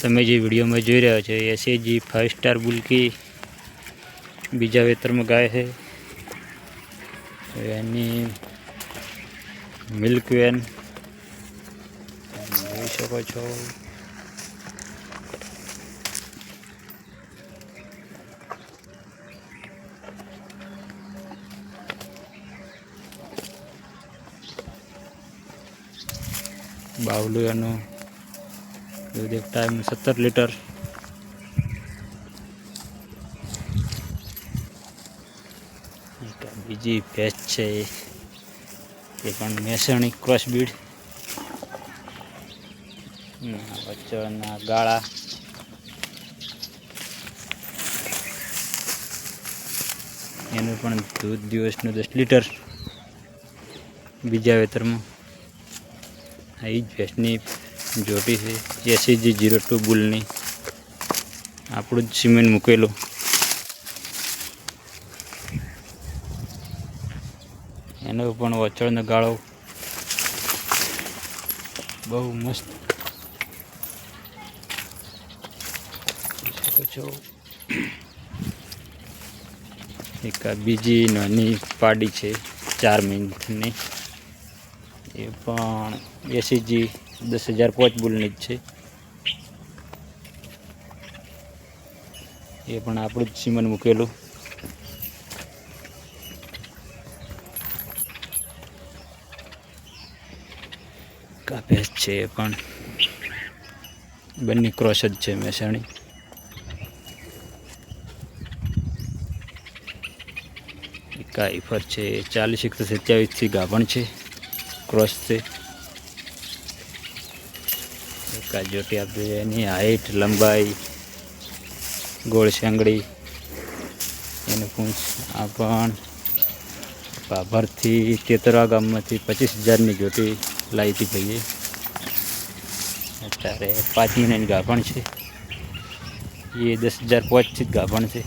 તમે જે વિડીયોમાં જોઈ રહ્યા છો એસએજી ફાઇવ સ્ટાર બુલકી. બીજા વેતરમાં ગાય છે. એની મિલ્ક વેન જોઈ શકો છો. બાવલું એનું દૂધ એક ટાઈમ સત્તર લીટર બીજી ભેંસ છે એ પણ મેસણી ક્રોસ બીડ વચ્ચેના ગાળા એનું પણ દૂધ દિવસનું દસ લીટર બીજા વેતરમાં આ એ જ ભેંસની જોટી છે. એસીજી જીરો ટુ બુલની. આપણું જ સિમેન્ટ મૂકેલું. એનો પણ વચળનો ગાળો બહુ મસ્ત. એક બીજી નાની પાડી છે ચાર મિનિટની. એ પણ એસીજી દસ હજાર પાંચ બુલની જ છે. એ પણ આપણું જ સિમન મૂકેલું. કાપેસ છે એ પણ. બંને ક્રોસ જ છે મહેસાણી. કાઈફર છે, ચાલીસ એકસો સત્યાવીસથી ગાભણ છે. ક્રોસ છે કાજોટી આપી એની હાઈટ લંબાઈ, ગોળ શેંગડી, એનું પૂંછ આ પણ બાભરથી તેતરા ગામમાંથી પચીસ હજારની જોટી લાવી હતી ભાઈએ. અત્યારે પાંચ મહિનાની ગાભણ છે. એ દસ હજાર પાંચથી જ ગાભણ છે.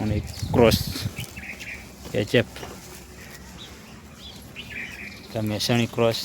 પણ એક ક્રોસ એચએફ મહેસાણી ક્રોસ